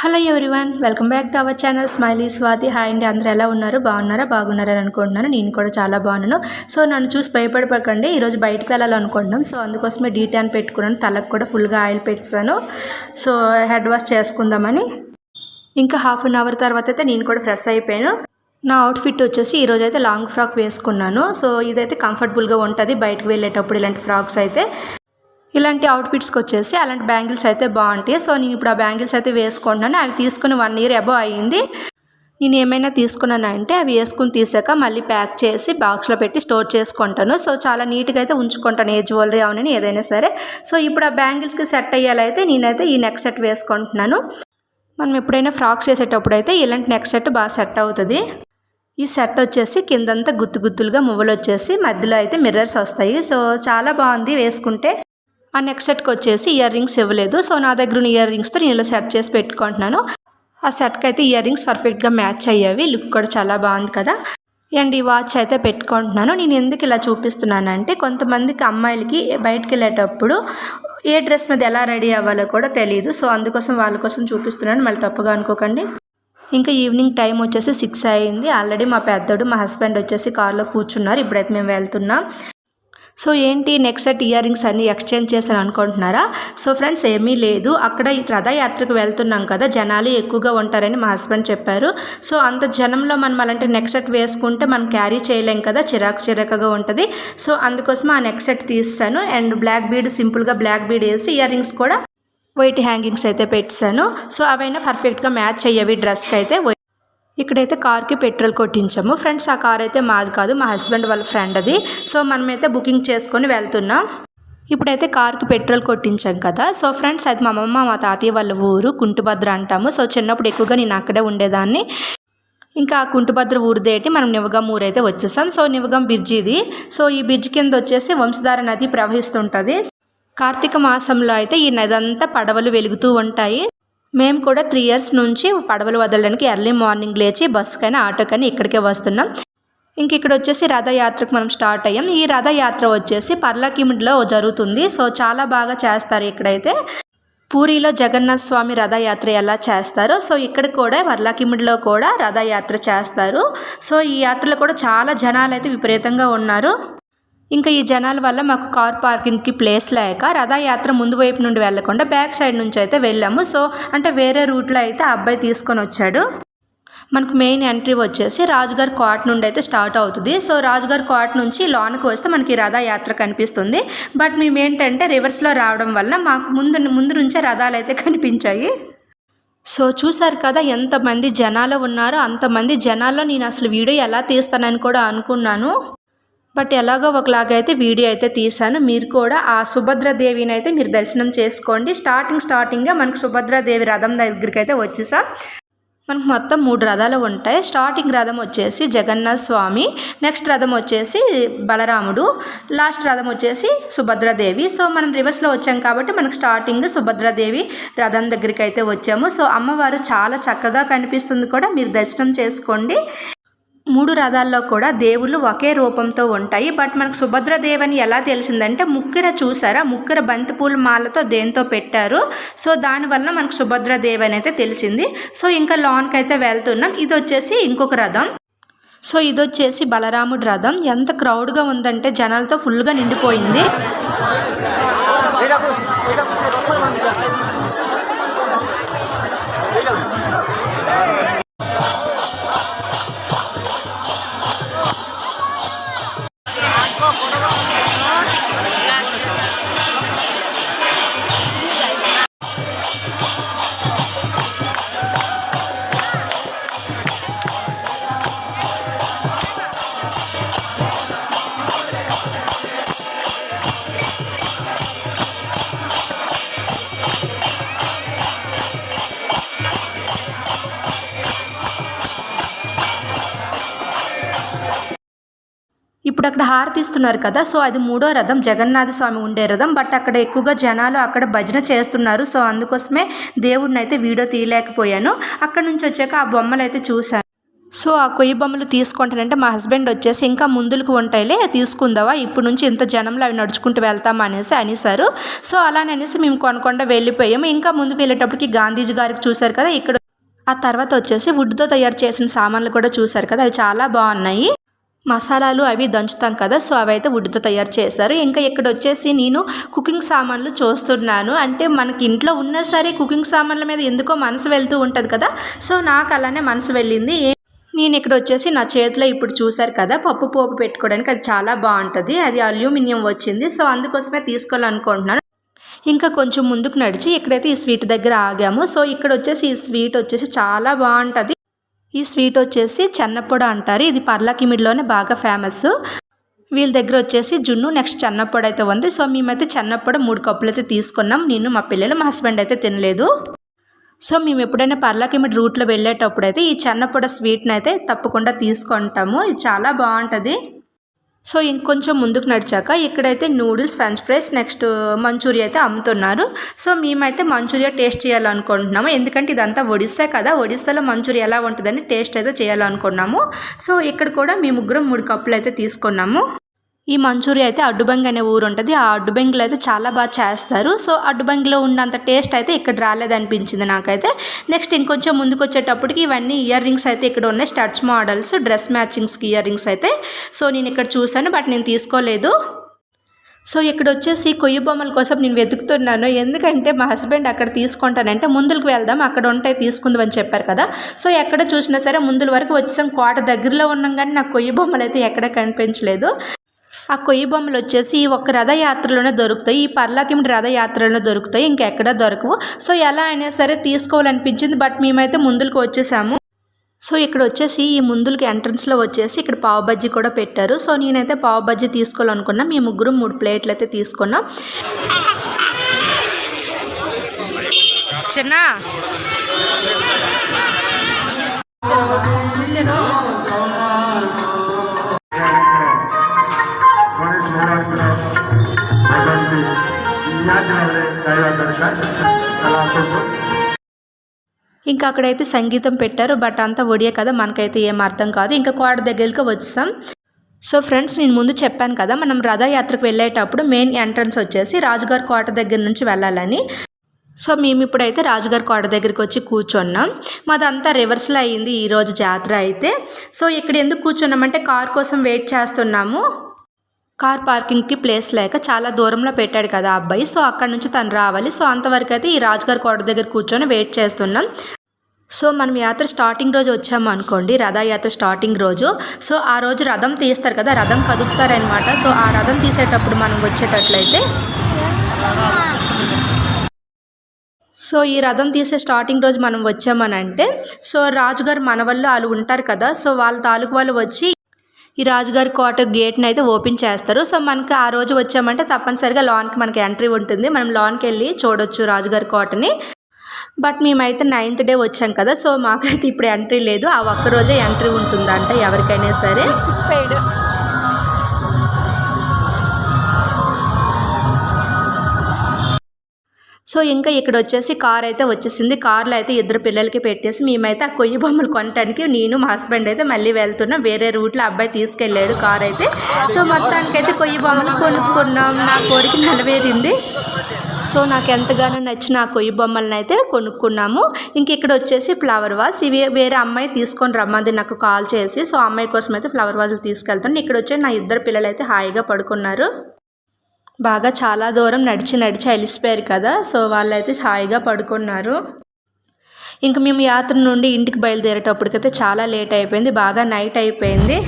Hello everyone welcome back to our channel smiley Swathi hi అండి అందరూ ఎలా ఉన్నారు? బాగున్నారా? బాగున్నారని అనుకుంటున్నాను. నేను కూడా చాలా బాగున్నాను. సో నన్ను చూసి భయపడిపోకండి ఈరోజు బయటకు వెళ్ళాలనుకుంటున్నాం. సో అందుకోసమే డీటాన్ పెట్టుకున్నాను. తలకు కూడా ఫుల్గా ఆయిల్ పెట్టాను. సో హెడ్ వాష్ చేసుకుందామని. ఇంకా హాఫ్ అన్ అవర్ తర్వాత అయితే నేను కూడా ఫ్రెష్ అయిపోయాను. నా అవుట్ఫిట్ వచ్చేసి ఈరోజు అయితే లాంగ్ ఫ్రాక్ వేసుకున్నాను. సో ఇదైతే కంఫర్టబుల్గా ఉంటుంది. బయటకు వెళ్ళేటప్పుడు ఇలాంటి ఫ్రాక్స్ అయితే. ఇలాంటి అవుట్ఫిట్స్కి వచ్చేసి అలాంటి బ్యాంగిల్స్ అయితే బాగుంటాయి. సో నేను ఇప్పుడు ఆ బ్యాంగిల్స్ అయితే వేసుకుంటున్నాను. అవి తీసుకుని వన్ ఇయర్ అబో అయ్యింది. నేను ఏమైనా తీసుకున్నానంటే అవి వేసుకుని తీసాక మళ్ళీ ప్యాక్ చేసి బాక్స్లో పెట్టి స్టోర్ చేసుకుంటాను. సో చాలా నీట్గా అయితే ఉంచుకుంటాను. ఏ జ్యువెలరీ అవునని ఏదైనా సరే. సో ఇప్పుడు ఆ బ్యాంగిల్స్కి సెట్ అయ్యాలైతే నేనైతే ఈ నెక్ సెట్ వేసుకుంటున్నాను. మనం ఎప్పుడైనా ఫ్రాక్స్ వేసేటప్పుడు అయితే ఇలాంటి నెక్ సెట్ బాగా సెట్ అవుతుంది. ఈ సెట్ వచ్చేసి కిందంతా గుత్తు గుత్తులుగా మువ్వలు వచ్చేసి మధ్యలో అయితే మిర్రర్స్ వస్తాయి. సో చాలా బాగుంది వేసుకుంటే. ఆ నెక్ సెట్కి వచ్చేసి ఇయర్ రింగ్స్ ఇవ్వలేదు. సో నా దగ్గర ఉన్న ఇయర్ రింగ్స్తో నేను ఇలా సెట్ చేసి పెట్టుకుంటున్నాను. ఆ సెట్కి అయితే ఇయర్ రింగ్స్ పర్ఫెక్ట్గా మ్యాచ్ అయ్యేవి. లుక్ కూడా చాలా బాగుంది కదా. అండ్ ఈ వాచ్ అయితే పెట్టుకుంటున్నాను. నేను ఎందుకు ఇలా చూపిస్తున్నానంటే కొంతమందికి అమ్మాయిలకి బయటకు వెళ్ళేటప్పుడు ఏ డ్రెస్ మీద ఎలా రెడీ అవ్వాలో కూడా తెలియదు సో అందుకోసం వాళ్ళ కోసం చూపిస్తున్నాను. మళ్ళీ తప్పుగా అనుకోకండి. ఇంకా ఈవినింగ్ టైం వచ్చేసి సిక్స్ అయింది. ఆల్రెడీ మా పెద్దోడు మా హస్బెండ్ వచ్చేసి కార్లో కూర్చున్నారు. ఇప్పుడైతే మేము వెళ్తున్నాం. సో ఏంటి నెక్స్ట్ సెట్ ఇయర్ రింగ్స్ అన్ని ఎక్స్చేంజ్ చేశాను అనుకుంటున్నారా? సో ఫ్రెండ్స్ ఏమీ లేదు. అక్కడ ఈ రథయాత్రకు వెళ్తున్నాం కదా జనాలు ఎక్కువగా ఉంటారని మా హస్బెండ్ చెప్పారు. సో అంత జనంలో మనం అలాంటి నెక్స్ట్ సెట్ వేసుకుంటే మనం క్యారీ చేయలేం కదా చిరాకు చిరాకుగా ఉంటుంది. సో అందుకోసం ఆ నెక్స్ట్ సెట్ తీస్తాను. అండ్ బ్లాక్ బీడ్ సింపుల్గా బ్లాక్ బీడ్ వేసి ఇయర్ రింగ్స్ కూడా వైట్ హ్యాంగింగ్స్ అయితే పెట్టాను. సో అవైనా పర్ఫెక్ట్గా మ్యాచ్ అయ్యేవి డ్రెస్కి అయితే ఇక్కడైతే కార్కి పెట్రోల్ కొట్టించాము. ఫ్రెండ్స్ ఆ కార్ అయితే మాది కాదు మా హస్బెండ్ వాళ్ళ ఫ్రెండ్ అది. సో మనమైతే బుకింగ్ చేసుకొని వెళ్తున్నాం. ఇప్పుడైతే కార్కి పెట్రోల్ కొట్టించాం కదా. సో ఫ్రెండ్స్ అది మా అమ్మమ్మ మా తాతయ్య వాళ్ళ ఊరు కుంటుభద్ర అంటాము. సో చిన్నప్పుడు ఎక్కువగా నేను అక్కడే ఉండేదాన్ని. ఇంకా ఆ కుంటుభద్ర ఊరు దేటి మనం నివగం ఊరు అయితే వచ్చేసాం. సో నివగం బ్రిడ్జ్ ఇది. సో ఈ బ్రిడ్జ్ కింద వచ్చేసి వంశధార నది ప్రవహిస్తుంటుంది. కార్తీక మాసంలో అయితే ఈ నది అంతా పడవలు వెలుగుతూ ఉంటాయి. మేము కూడా త్రీ ఇయర్స్ నుంచి పడవలు వదలడానికి ఎర్లీ మార్నింగ్ లేచి బస్సుకైనా ఆటోకైనా ఇక్కడికే వస్తున్నాం. ఇంక ఇక్కడ వచ్చేసి రథయాత్రకు మనం స్టార్ట్ అయ్యాం. ఈ రథయాత్ర వచ్చేసి పర్లాకిమిడిలో జరుగుతుంది. సో చాలా బాగా చేస్తారు ఇక్కడైతే. పూరిలో జగన్నాథ స్వామి రథయాత్ర ఎలా చేస్తారో సో ఇక్కడ కూడా వర్లాకిమిడిలో కూడా రథయాత్ర చేస్తారు. సో ఈ యాత్రలో కూడా చాలా జనాలు అయితే విపరీతంగా ఉన్నారు. ఇంకా ఈ జనాల వల్ల మాకు కార్ పార్కింగ్కి ప్లేస్ లేక రథయాత్ర ముందు వైపు నుండి వెళ్ళకుండా బ్యాక్ సైడ్ నుంచి అయితే వెళ్ళాము. సో అంటే వేరే రూట్లో అయితే అబ్బాయి తీసుకొని వచ్చాడు. మనకు మెయిన్ ఎంట్రీ వచ్చేసి రాజుగారి కోట నుండి అయితే స్టార్ట్ అవుతుంది. సో రాజుగారి కోట నుంచి లోనికి వస్తే మనకి రథయాత్ర కనిపిస్తుంది. బట్ మేము ఏంటంటే రివర్స్లో రావడం వల్ల మాకు ముందు ముందు నుంచే రథాలు అయితే కనిపించాయి. సో చూసారు కదా ఎంతమంది జనాలు ఉన్నారో అంతమంది జనాల్లో నేను అసలు వీడియో ఎలా తీస్తానని కూడా అనుకున్నాను. బట్ ఎలాగో ఒకలాగైతే వీడియో అయితే తీశాను. మీరు కూడా ఆ సుభద్రదేవిని అయితే మీరు దర్శనం చేసుకోండి. స్టార్టింగ్ స్టార్టింగ్గా మనకు సుభద్రదేవి రథం దగ్గరికి అయితే వచ్చేసాం. మనకు మొత్తం మూడు రథాలు ఉంటాయి. స్టార్టింగ్ రథం వచ్చేసి జగన్నాథ్ స్వామి నెక్స్ట్ రథం వచ్చేసి బలరాముడు లాస్ట్ రథం వచ్చేసి సుభద్రదేవి. సో మనం రివర్స్లో వచ్చాం కాబట్టి మనకు స్టార్టింగ్ సుభద్రదేవి రథం దగ్గరికి అయితే వచ్చాము. సో అమ్మవారు చాలా చక్కగా కనిపిస్తుంది కూడా. మీరు దర్శనం చేసుకోండి. మూడు రథాల్లో కూడా దేవుళ్ళు ఒకే రూపంతో ఉంటాయి. బట్ మనకు సుభద్రదేవని ఎలా తెలిసిందంటే ముక్కిర చూసారా? ముక్కిర బంతిపూల మాలతో దేంతో పెట్టారు. సో దానివల్ల మనకు సుభద్రదేవని అయితే తెలిసింది. సో ఇంకా లాన్కి అయితే వెళ్తున్నాం. ఇది వచ్చేసి ఇంకొక రథం. సో ఇది వచ్చేసి బలరాముడి రథం. ఎంత క్రౌడ్గా ఉందంటే జనాలతో ఫుల్గా నిండిపోయింది. అక్కడ హారతి ఇస్తున్నారు కదా సో అది మూడో రథం. జగన్నాథ స్వామి ఉండే రథం బట్ అక్కడ ఎక్కువగా జనాలు అక్కడ భజన చేస్తున్నారు. సో అందుకోసమే దేవుడిని అయితే వీడియో తీయలేకపోయాను. అక్కడ నుంచి వచ్చాక ఆ బొమ్మలు అయితే చూశాను. సో ఆ కొయ్యి బొమ్మలు తీసుకుంటానంటే మా హస్బెండ్ వచ్చేసి ఇంకా ముందులకు ఉంటాయిలే తీసుకుందావా? ఇప్పుడు నుంచి ఇంత జనంలో అవి నడుచుకుంటూ వెళ్తాం అనేసి అనేసారు సో అలానే అనేసి మేము కొనకుండా వెళ్ళిపోయాము. ఇంకా ముందుకు వెళ్ళేటప్పటికి గాంధీజీ గారికి చూశారు కదా ఇక్కడ. ఆ తర్వాత వచ్చేసి వుడ్తో తయారు చేసిన సామాన్లు కూడా చూశారు కదా అవి చాలా బాగున్నాయి. మసాలాలు అవి దంచుతాం కదా సో అవైతే వుడ్తో తయారు చేశారు. ఇంకా ఇక్కడ వచ్చేసి నేను కుకింగ్ సామాన్లు చూస్తున్నాను. అంటే మనకి ఇంట్లో ఉన్నా సరే కుకింగ్ సామాన్ల మీద ఎందుకో మనసు వెళ్తూ ఉంటుంది కదా సో నాకు అలానే మనసు వెళ్ళింది. నేను ఇక్కడ వచ్చేసి నా చేతిలో ఇప్పుడు చూశారు కదా పప్పు పోపు పెట్టుకోవడానికి అది చాలా బాగుంటుంది. అది అల్యూమినియం వచ్చింది సో అందుకోసమే తీసుకోవాలనుకుంటున్నాను. ఇంకా కొంచెం ముందుకు నడిచి ఇక్కడైతే ఈ స్వీట్ దగ్గర ఆగాము. సో ఇక్కడ వచ్చేసి ఈ స్వీట్ వచ్చేసి చాలా బాగుంటుంది. ఈ స్వీట్ వచ్చేసి చెన్నపొడ అంటారు. ఇది పర్లాకిమిడిలోనే బాగా ఫేమస్ వీళ్ళ దగ్గర వచ్చేసి జున్ను నెక్స్ట్ చెన్నపొడ అయితే ఉంది. సో మేమైతే చెన్నపొడ మూడు కప్పులు అయితే తీసుకున్నాం. నేను మా పిల్లలు మా హస్బెండ్ అయితే తినలేదు. సో మేము ఎప్పుడైనా పర్లాకిమిడి రూట్లో వెళ్ళేటప్పుడు అయితే ఈ చెన్నపొడ స్వీట్ని అయితే తప్పకుండా తీసుకుంటాము. ఇది చాలా బాగుంటుంది. సో ఇంకొంచెం ముందుకు నడిచాక ఇక్కడైతే noodles French fries next manchurian అయితే అమ్ముతున్నారు. సో మేమైతే మంచూరియా టేస్ట్ చేయాలనుకుంటున్నాము. ఎందుకంటే ఇదంతా ఒడిస్సా కదా ఒడిస్సాలో మంచూరియా ఎలా ఉంటుందని టేస్ట్ అయితే చేయాలనుకున్నాము సో ఇక్కడ కూడా మీ ముగ్గురం మూడు కప్పులు అయితే తీసుకున్నాము. ఈ మంచూరియా అయితే అడ్డుబంగి అనే ఊరు ఉంటుంది ఆ అడ్డుబంగిలో అయితే చాలా బాగా చేస్తారు. సో అడ్డుబంగిలో ఉన్నంత టేస్ట్ అయితే ఇక్కడ రాలేదనిపించింది నాకైతే. నెక్స్ట్ ఇంకొంచెం ముందుకు వచ్చేటప్పటికి ఇవన్నీ ఇయర్ రింగ్స్ అయితే ఇక్కడ ఉన్నాయి. స్టడ్స్ మోడల్స్ డ్రెస్ మ్యాచింగ్స్కి ఇయర్ రింగ్స్ అయితే. సో నేను ఇక్కడ చూశాను బట్ నేను తీసుకోలేదు. సో ఇక్కడ వచ్చేసి కొయ్యి బొమ్మల కోసం నేను వెతుకుతున్నాను. ఎందుకంటే మా హస్బెండ్ అక్కడ తీసుకుంటానంటే ముందుకు వెళ్దాం అక్కడ ఉంటాయి తీసుకుందాం అని చెప్పారు కదా. సో ఎక్కడ చూసినా సరే ముందుల వరకు వచ్చేసాం. కోట దగ్గరలో ఉన్నాం కానీ నాకు కొయ్యి బొమ్మలు అయితే ఎక్కడ కనిపించలేదు. ఆ కొయ్యి బొమ్మలు వచ్చేసి ఈ ఒక్క రథయాత్రలోనే దొరుకుతాయి. ఈ పర్లాకిమిటి రథయాత్రలోనే దొరుకుతాయి. ఇంకెక్కడ దొరకవు. సో ఎలా అయినా సరే తీసుకోవాలనిపించింది. బట్ మేమైతే ముందుకు వచ్చేసాము. సో ఇక్కడ వచ్చేసి ఈ ముందులకి ఎంట్రన్స్లో వచ్చేసి ఇక్కడ పావు బజ్జీ కూడా పెట్టారు. సో నేనైతే పావు బజ్జీ తీసుకోవాలనుకున్నా. మీ ముగ్గురు మూడు ప్లేట్లు అయితే తీసుకున్నాం. చిన్న. ఇంకా అక్కడైతే సంగీతం పెట్టారు బట్ అంతా ఒడియే కదా మనకైతే ఏం అర్థం కాదు. ఇంకా కోట దగ్గరికి వచ్చాం. సో ఫ్రెండ్స్ నేను ముందు చెప్పాను కదా మనం రథయాత్రకు వెళ్ళేటప్పుడు మెయిన్ ఎంట్రన్స్ వచ్చేసి రాజుగారి కోట దగ్గర నుంచి వెళ్ళాలని. సో మేము ఇప్పుడైతే రాజుగారి కోట దగ్గరికి వచ్చి కూర్చున్నాం. మాదంతా రివర్స్లో అయ్యింది ఈరోజు జాతర అయితే. సో ఇక్కడ ఎందుకు కూర్చున్నామంటే కార్ కోసం వెయిట్ చేస్తున్నాము. కార్ పార్కింగ్కి ప్లేస్ లేక చాలా దూరంలో పెట్టాడు కదా ఆ అబ్బాయి. సో అక్కడ నుంచి తను రావాలి. సో అంతవరకు అయితే ఈ రాజుగారి కోట దగ్గర కూర్చొని వెయిట్ చేస్తున్నాం. సో మనం యాత్ర స్టార్టింగ్ రోజు వచ్చాము అనుకోండి రథయాత్ర స్టార్టింగ్ రోజు. సో ఆ రోజు రథం తీస్తారు కదా రథం కదుపుతారనమాట సో ఆ రథం తీసేటప్పుడు మనం వచ్చేటట్లయితే సో ఈ రథం తీసే స్టార్టింగ్ రోజు మనం వచ్చామనంటే సో రాజుగారు మనవళ్ళు వాళ్ళు ఉంటారు కదా సో వాళ్ళ తాలూకు వాళ్ళు వచ్చి ఈ రాజుగారి కోట గేట్ని అయితే ఓపెన్ చేస్తారు. సో మనకి ఆ రోజు వచ్చామంటే తప్పనిసరిగా లాన్కి మనకి ఎంట్రీ ఉంటుంది. మనం లాన్కి వెళ్ళి చూడొచ్చు రాజుగారి కోటని. బట్ మేమైతే నైన్త్ డే వచ్చాం కదా సో మాకైతే ఇప్పుడు ఎంట్రీ లేదు. ఆ ఒక్క రోజే ఎంట్రీ ఉంటుందంట ఎవరికైనా సరే. సో ఇంకా ఇక్కడ వచ్చేసి కార్ అయితే వచ్చేసింది. కార్లో అయితే ఇద్దరు పిల్లలకి పెట్టేసి మేమైతే ఆ కొయ్యి బొమ్మలు కొనడానికి నేను మా హస్బెండ్ అయితే మళ్ళీ వెళ్తున్నాం. వేరే రూట్లో అబ్బాయి తీసుకెళ్ళాడు కార్ అయితే. సో మొత్తానికైతే కొయ్యి బొమ్మలు కొనుక్కున్నాం. నా కోరిక నెరవేరింది. సో నాకు ఎంతగానో నచ్చిన ఆ కొయ్యి బొమ్మలను అయితే కొనుక్కున్నాము. ఇంక ఇక్కడ వచ్చేసి ఫ్లవర్ వాజ్ ఇవి వేరే అమ్మాయి తీసుకొని రమ్మంది నాకు కాల్ చేసి సో అమ్మాయి కోసం అయితే ఫ్లవర్ వాజులు తీసుకెళ్తాను ఇక్కడ వచ్చి నా ఇద్దరు పిల్లలు అయితే హాయిగా పడుకున్నారు. బాగా చాలా దూరం నడిచి నడిచి అలిసిపోయారు కదా సో వాళ్ళైతే హాయిగా పడుకున్నారు. ఇంక మేము యాత్ర నుండి ఇంటికి బయలుదేరేటప్పటికైతే చాలా లేట్ అయిపోయింది బాగా నైట్ అయిపోయింది.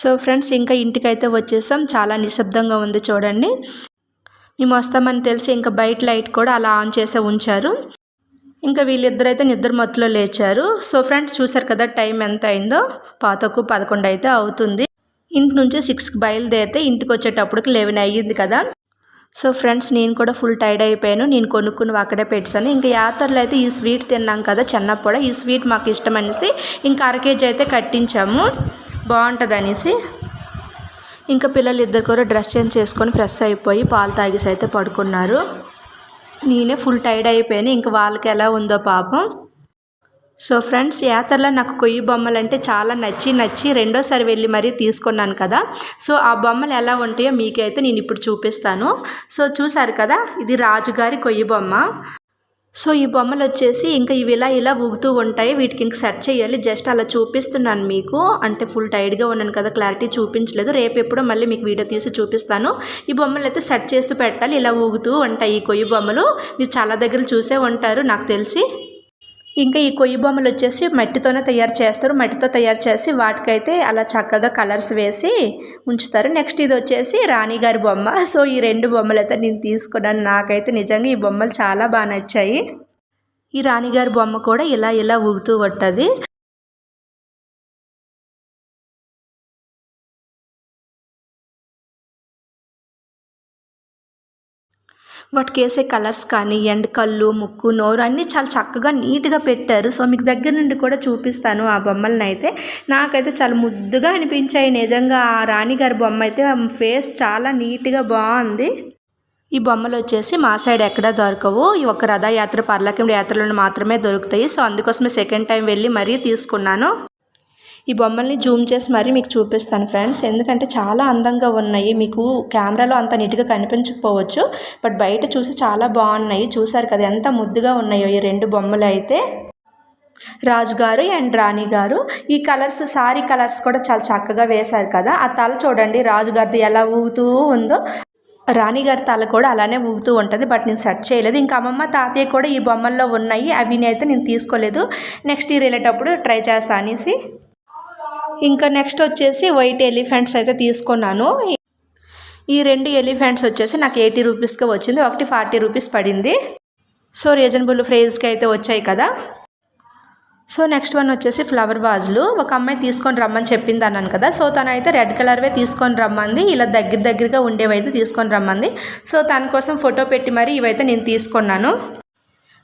సో ఫ్రెండ్స్ ఇంకా ఇంటికైతే వచ్చేసాం. చాలా నిశ్శబ్దంగా ఉంది చూడండి. మేము వస్తామని తెలిసి ఇంకా బయట లైట్ కూడా అలా ఆన్ చేసే ఉంచారు. ఇంకా వీళ్ళిద్దరైతే నిద్ర మత్తులో లేచారు. సో ఫ్రెండ్స్ చూసారు కదా టైం ఎంత అయిందో? పాతకు పదకొండు అయితే అవుతుంది. ఇంటి నుంచి సిక్స్కి బయలుదేరితే ఇంటికి వచ్చేటప్పటికి లెవెన్ అయ్యింది కదా. సో ఫ్రెండ్స్ నేను కూడా ఫుల్ టైర్డ్ అయిపోయాను. నేను కొనుక్కుని అక్కడే పెట్టాను ఇంకా యాత్రలో అయితే ఈ స్వీట్ తిన్నాం కదా చిన్నప్పుడు. ఈ స్వీట్ మాకు ఇష్టం అనేసి ఇంకా అర కేజీ అయితే కట్టించాము. బాగుంటుంది అనేసి ఇంకా పిల్లలు ఇద్దరు కూడా డ్రెస్ చేంజ్ చేసుకొని ఫ్రెష్ అయిపోయి పాలు తాగేసి అయితే పడుకున్నారు. నేనే ఫుల్ టైర్డ్ అయిపోయాను. ఇంకా వాళ్ళకి ఎలా ఉందో పాపం. సో ఫ్రెండ్స్ యాత్రలో నాకు కొయ్యి బొమ్మలు అంటే చాలా నచ్చి నచ్చి రెండోసారి వెళ్ళి మరీ తీసుకున్నాను కదా. సో ఆ బొమ్మలు ఎలా ఉంటాయో మీకైతే నేను ఇప్పుడు చూపిస్తాను. సో చూసారు కదా ఇది రాజుగారి కొయ్యి బొమ్మ. సో ఈ బొమ్మలు వచ్చేసి ఇంకా ఇవి ఇలా ఇలా ఊగుతూ ఉంటాయి. వీటికి ఇంక సెట్ చేయాలి. జస్ట్ అలా చూపిస్తున్నాను మీకు. అంటే ఫుల్ టైట్గా ఉన్నాను కదా క్లారిటీ చూపించలేదు. రేపు ఎప్పుడో మళ్ళీ మీకు వీడియో తీసి చూపిస్తాను. ఈ బొమ్మలు అయితే సెట్ చేస్తూ పెట్టాలి. ఇలా ఊగుతూ ఉంటాయి ఈ కొయ్యి బొమ్మలు. మీరు చాలా దగ్గర చూసే ఉంటారు నాకు తెలిసి. ఇంకా ఈ కొయ్యి బొమ్మలు వచ్చేసి మట్టితోనే తయారు చేస్తారు. మట్టితో తయారు చేసి వాటికైతే అలా చక్కగా కలర్స్ వేసి ఉంచుతారు. నెక్స్ట్ ఇది వచ్చేసి రాణిగారి బొమ్మ. సో ఈ రెండు బొమ్మలు అయితే నేను తీసుకున్నాను. నాకైతే నిజంగా ఈ బొమ్మలు చాలా బాగా నచ్చాయి. ఈ రాణిగారి బొమ్మ కూడా ఇలా ఇలా ఊగుతూ ఉంటుంది. వాటికి వేసే కలర్స్ కానీ ఎండ్ కళ్ళు ముక్కు నోరు అన్నీ చాలా చక్కగా నీట్గా పెట్టారు. సో మీకు దగ్గర నుండి కూడా చూపిస్తాను ఆ బొమ్మలను అయితే నాకైతే చాలా ముద్దుగా అనిపించాయి. నిజంగా ఆ రాణిగారి బొమ్మ అయితే ఫేస్ చాలా నీట్గా బాగుంది. ఈ బొమ్మలు వచ్చేసి మా సైడ్ ఎక్కడ దొరకవు. ఈ ఒక రథయాత్ర పర్లకిండి యాత్రలను మాత్రమే దొరుకుతాయి. సో అందుకోసమే సెకండ్ టైం వెళ్ళి మరీ తీసుకున్నాను. ఈ బొమ్మల్ని జూమ్ చేసి మరీ మీకు చూపిస్తాను ఫ్రెండ్స్. ఎందుకంటే చాలా అందంగా ఉన్నాయి. మీకు కెమెరాలో అంత నీట్గా కనిపించకపోవచ్చు. బట్ బయట చూసి చాలా బాగున్నాయి. చూసారు కదా ఎంత ముద్దుగా ఉన్నాయో ఈ రెండు బొమ్మలు అయితే. రాజు గారు అండ్ రాణి గారు. ఈ కలర్స్ సారీ కలర్స్ కూడా చాలా చక్కగా వేశారు కదా. ఆ తల చూడండి రాజుగారిది ఎలా ఊగుతూ ఉందో. రాణిగారి తల కూడా అలానే ఊగుతూ ఉంటుంది. బట్ నేను సెర్చ్ చేయలేదు. ఇంకా అమ్మమ్మ తాతయ్య కూడా ఈ బొమ్మల్లో ఉన్నాయి. అవి అయితే నేను తీసుకోలేదు. నెక్స్ట్ ఇయర్ వెళ్ళేటప్పుడు ట్రై చేస్తా అనేసి. ఇంకా నెక్స్ట్ వచ్చేసి వైట్ ఎలిఫెంట్స్ అయితే తీసుకున్నాను. ఈ రెండు ఎలిఫెంట్స్ వచ్చేసి నాకు ఎయిటీ రూపీస్కి వచ్చింది ఒకటి ఫార్టీ రూపీస్ పడింది. సో రీజనబుల్ ఫ్రేజ్కి అయితే వచ్చాయి కదా. సో నెక్స్ట్ వన్ వచ్చేసి ఫ్లవర్ వాజ్లు ఒక అమ్మాయి తీసుకొని రమ్మని చెప్పింది అన్నాను కదా. సో తను అయితే రెడ్ కలర్వే తీసుకొని రమ్మంది. ఇలా దగ్గర దగ్గరగా ఉండేవైతే తీసుకొని రమ్మంది. సో తన కోసం ఫోటో పెట్టి మరి ఇవైతే నేను తీసుకున్నాను.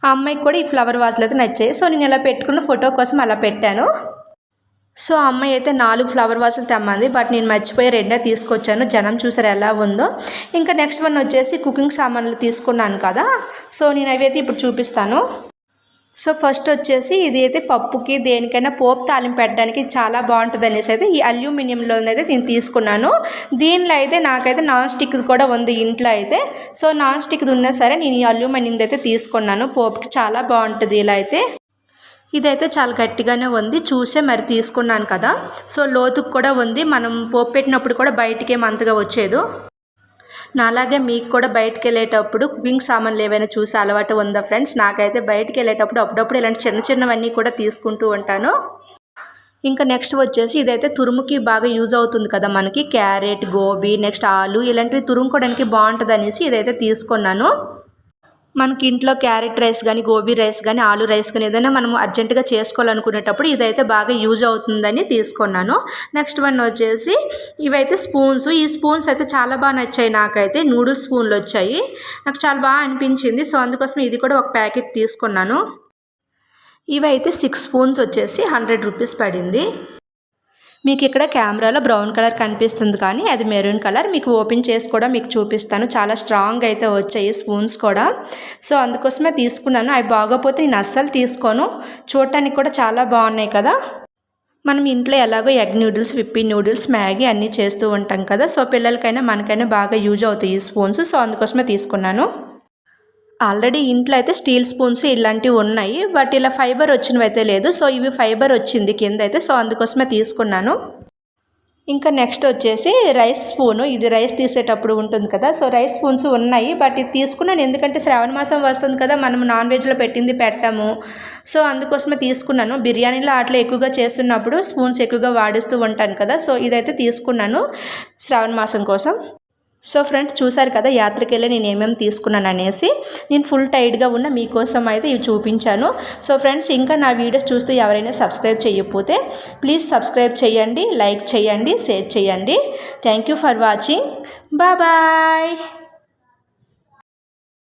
ఆ అమ్మాయికి కూడా ఈ ఫ్లవర్ వాజ్లు అయితే నచ్చాయి. సో నేను ఇలా పెట్టుకున్న ఫోటో కోసం అలా పెట్టాను. సో అమ్మాయి అయితే నాలుగు ఫ్లవర్ వాసులు తెమ్మంది బట్ నేను మర్చిపోయి రెండే తీసుకొచ్చాను. జనం చూసారు ఎలా ఉందో. ఇంకా నెక్స్ట్ వన్ వచ్చేసి కుకింగ్ సామాన్లు తీసుకున్నాను కదా. సో నేను అవి అయితే ఇప్పుడు చూపిస్తాను. సో ఫస్ట్ వచ్చేసి ఇది అయితే పప్పుకి దేనికైనా పోపు తాలింపు పెట్టడానికి చాలా బాగుంటుంది అనేసి అయితే ఈ అల్యూమినియంలోనైతే నేను తీసుకున్నాను. దీనిలో అయితే నాకైతే నాన్ స్టిక్ కూడా ఉంది ఇంట్లో అయితే. సో నాన్ స్టిక్ది ఉన్నా సరే నేను ఈ అల్యూమినియంది అయితే తీసుకున్నాను. పోపుకి చాలా బాగుంటుంది ఇలా అయితే. ఇదైతే చాలా గట్టిగానే ఉంది. చూసే మరి తీసుకున్నాను కదా. సో లోతుకు కూడా ఉంది. మనం పోపు పెట్టినప్పుడు కూడా బయటికి అంతగా వచ్చేదు. నాలాగే మీకు కూడా బయటకు వెళ్ళేటప్పుడు కుకింగ్ సామాన్లు ఏవైనా చూసి అలవాటు ఉందా ఫ్రెండ్స్? నాకైతే బయటకు వెళ్ళేటప్పుడు అప్పుడప్పుడు ఇలాంటి చిన్న చిన్నవన్నీ కూడా తీసుకుంటూ ఉంటాను. ఇంకా నెక్స్ట్ వచ్చేసి ఇదైతే తురుముకి బాగా యూజ్ అవుతుంది కదా మనకి. క్యారెట్ గోబీ నెక్స్ట్ ఆలు ఇలాంటివి తురుముకోవడానికి బాగుంటుంది అనేసి ఇదైతే తీసుకున్నాను. మనకి ఇంట్లో క్యారెట్ రైస్ కానీ గోబీ రైస్ కానీ ఆలు రైస్ కానీ ఏదైనా మనం అర్జెంటుగా చేసుకోవాలనుకునేటప్పుడు ఇదైతే బాగా యూజ్ అవుతుందని తీసుకున్నాను. నెక్స్ట్ వన్ వచ్చేసి ఇవైతే స్పూన్స్. ఈ స్పూన్స్ అయితే చాలా బాగా నచ్చాయి నాకైతే. నూడిల్స్ స్పూన్లు వచ్చాయి. నాకు చాలా బాగా అనిపించింది. సో అందుకోసం ఇది కూడా ఒక ప్యాకెట్ తీసుకున్నాను. ఇవైతే సిక్స్ స్పూన్స్ వచ్చేసి హండ్రెడ్ రూపీస్ పడింది. మీకు ఇక్కడ కెమెరాలో బ్రౌన్ కలర్ కనిపిస్తుంది కానీ అది మెరూన్ కలర్. మీకు ఓపెన్ చేసి కూడా మీకు చూపిస్తాను. చాలా స్ట్రాంగ్ అయితే వచ్చాయి స్పూన్స్ కూడా. సో అందుకోసమే తీసుకున్నాను. అవి బాగోపోతే నేను అస్సలు తీసుకోను. చూడటానికి కూడా చాలా బాగున్నాయి కదా. మనం ఇంట్లో ఎలాగో ఎగ్ నూడిల్స్ విప్పి నూడిల్స్ మ్యాగీ అన్నీ చేస్తూ ఉంటాం కదా. సో పిల్లలకైనా మనకైనా బాగా యూజ్ అవుతాయి ఈ స్పూన్స్. సో అందుకోసమే తీసుకున్నాను. ఆల్రెడీ ఇంట్లో అయితే స్టీల్ స్పూన్స్ ఇలాంటివి ఉన్నాయి బట్ ఇలా ఫైబర్ వచ్చినవి అయితే లేదు. సో ఇవి ఫైబర్ వచ్చింది కింద అయితే సో అందుకోసమే తీసుకున్నాను. ఇంకా నెక్స్ట్ వచ్చేసి రైస్ స్పూను. ఇది రైస్ తీసేటప్పుడు ఉంటుంది కదా సో రైస్ స్పూన్స్ ఉన్నాయి బట్ ఇది తీసుకున్నాను. ఎందుకంటే శ్రావణ మాసం వస్తుంది కదా మనం నాన్ వెజ్లో పెట్టింది పెట్టాము. సో అందుకోసమే తీసుకున్నాను. బిర్యానీలో అట్లా ఎక్కువగా చేస్తున్నప్పుడు స్పూన్స్ ఎక్కువగా వాడిస్తూ ఉంటాను కదా సో ఇదైతే తీసుకున్నాను శ్రావణ మాసం కోసం. సో ఫ్రెండ్స్ చూసారు కదా యాత్రకి వెళ్ళి నేను ఏమేమి తీసుకున్నాను అనేసి నేను ఫుల్ టైట్గా ఉన్న మీకోసం అయితే ఇవి చూపించాను. సో ఫ్రెండ్స్ ఇంకా నా వీడియోస్ చూస్తూ ఎవరైనా సబ్స్క్రైబ్ చేయకపోతే ప్లీజ్ సబ్స్క్రైబ్ చేయండి లైక్ చేయండి షేర్ చేయండి. Thank you for watching. Bye.